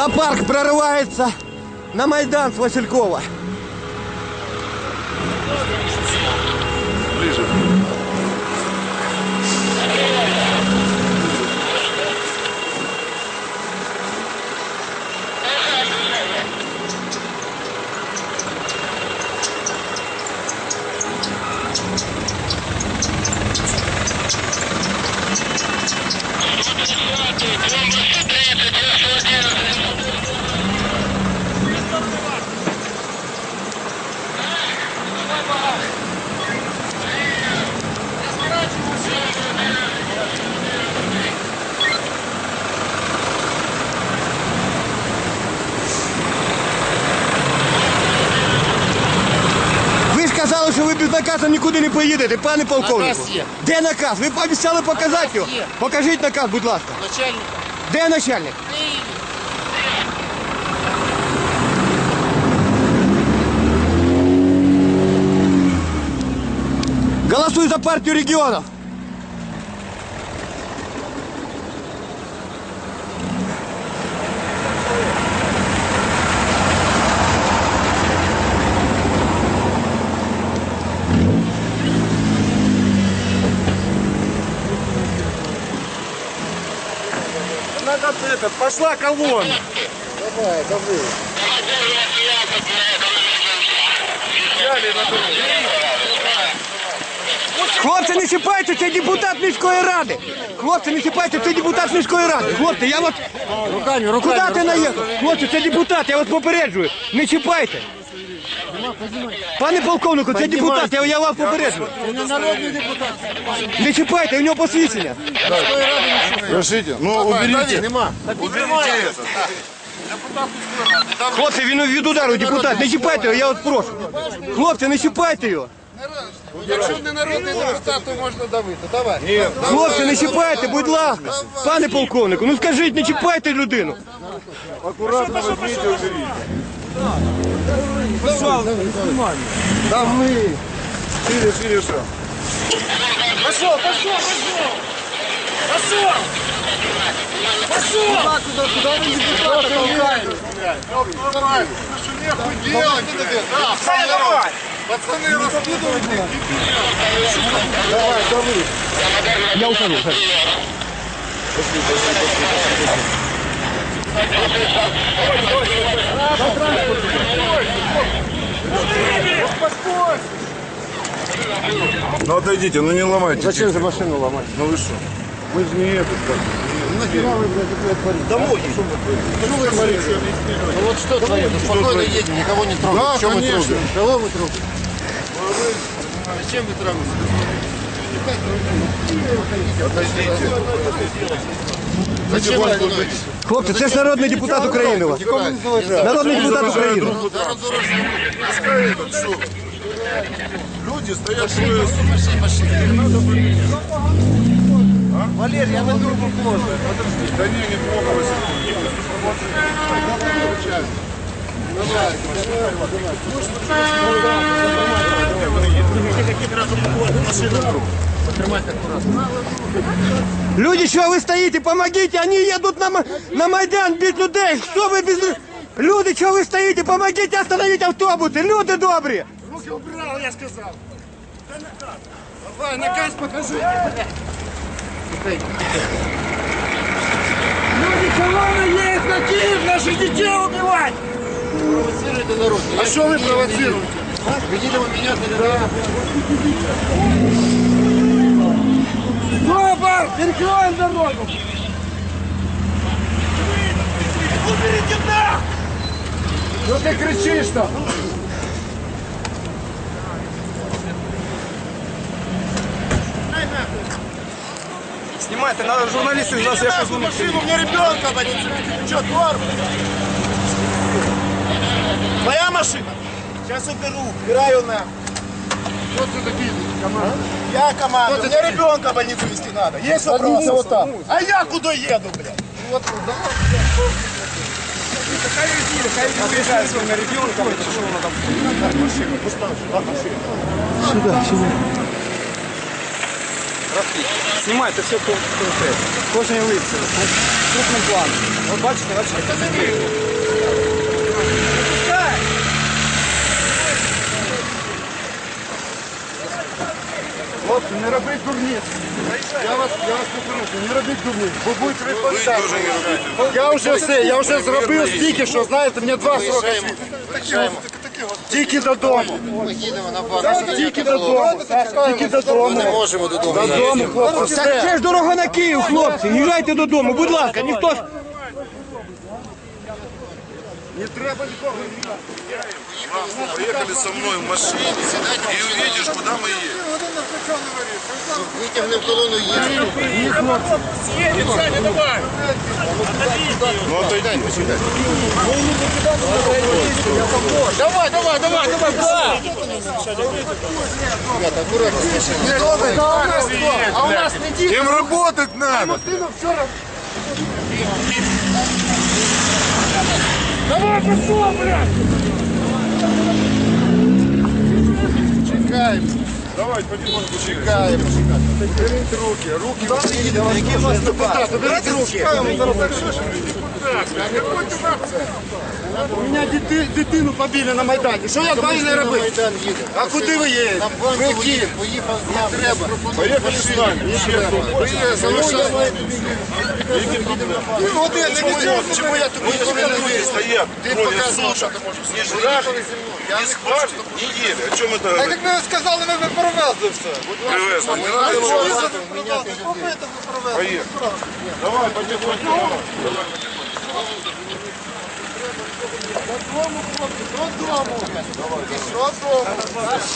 Зоопарк прорывается на Майдан с Василькова. казали, що ви без наказу нікуди не поїдете, пане полковнику. Наказ є. Де наказ? Ви пообіцяли показати його. є. Покажіть наказ, будь ласка. Начальник. Де начальник? Голосуй за партию регионов. Надо это, пошла колонна. Давай, давай. Взяли на дорогу. Хлопці, не чіпайте, це депутат міської ради. Хлопці, не чіпайте, це депутат міської ради. Хлопці, я от... Руками, руками. Куди ти наїхав? Хлопці, це депутат, я вас попереджую. Не чіпайте. Пане полковнику, це депутат, я, я вас попереджую. Ти не народний депутат. Не чіпайте, у нього посвідчення. Разрешите, ну уберите. Нема. Уберите это. Хлопці, він від удару депутат, не чіпайте його, я вас прошу. Хлопці, не чіпайте його. Якщо не народний депутат, то можна давити. Давай. Хлопці, не чіпайте, будь ласка. Пане полковнику, ну скажіть, не чіпайте людину. Аккуратно возьмите, уберите. Да ми. Шире, шире, что? Пошел, пошел, пошел. Пошел. Пошел. Куда, куда, куда вы депутата толкаете? Давай. Что нехуй делать? Да, сам давай. Пацаны, раскидывайте. Давай, дави. Я ухожу. Ну отойдите, ну не ломайте. Зачем же машину ломать? Ну вы что? Мы же не этот как. Домой. Ну вот что творит? Спокойно едем, никого не трогаем. Да, Чем мы конечно. трогаем? Кого мы трогаем? Зачем вы трогаете? Зачем вы остановились? Хлопці, це ж народний депутат України. у вас. Народний депутат України. Пускай этот, что? Люди стоят, что Валер, я на другу можно. Да не, неплохо, Василий. Люди, що ви стоїте? Помогите, вони їдуть на, Ма- на Майдан бить людей. Що ви без... Люди, що ви стоїте? Помогите остановить автобуси. Люди добрі. Руки убрал, я сказал. Давай, наказ покажи. Люди, колонна едет на Киев, наших детей убивать! Провоцируете народ. А что вы провоцируете? Видели вы меня за Стопор! Перекроем дорогу! Уберите нах! Что ты кричишь-то? Знімайте, надо журналісти з нас якось машину, у меня ребенка, блин, ты что, тварь? Твоя машина? Сейчас уберу, убираю на. Кто ты такие? Команда? Я команда, мне ребенка в больницу везти надо. Есть вопросы вот там? А я куда еду, блядь? Вот туда. Знімайте все конкретно. Кожен лице. Крупним планом. От бачите, бачите. Хлопці, не робіть дурниць. Я вас, я вас попрошу, не робіть дурниць, бо будете відповідати. Я вже все, я вже зробив стільки, що знаєте, мені два сроки. Тільки додому. Ми їдемо на бар. Тільки додому. Тільки додому. Можемо додому. Додому, хлопці, це ж дорога на Київ, хлопці. Їжджайте додому, будь ласка, ніхто ж. Не треба нікого міняти. Мам, поїхали зі мною в машині і увидиш, куди ми їдемо. Витягнемо колону їдемо. Ні, хлопці. Їдемо, Саня, давай. Ну, отойди. Волну покидати, я поможу. Давай, давай, давай, давай, давай. Ребята, аккуратно. Не трогай, а у нас не діти. Їм работать надо. Вчора... Давай, пошел, блядь! Чекаємо. Давай потихоньку Чекаємо. Беріть руки, руки всі, які у вас депутати, беріть руки. У мене дитину побили на Майдані. Що я далі не робив? А куди ви їдете? Ви в Київ. Поїхав з нами. Треба. Поїхали з нами. Ну, от я не відчував, чому я тобі не вірю. Ти показував. Ні жрахи, ні спати, ні їли. О чому це говорить? Так як ми сказали, ми б все. Привезли. Не треба. Поїхали. Давай, потихоньку. Давай. Додому, хлопці, додому. Додому.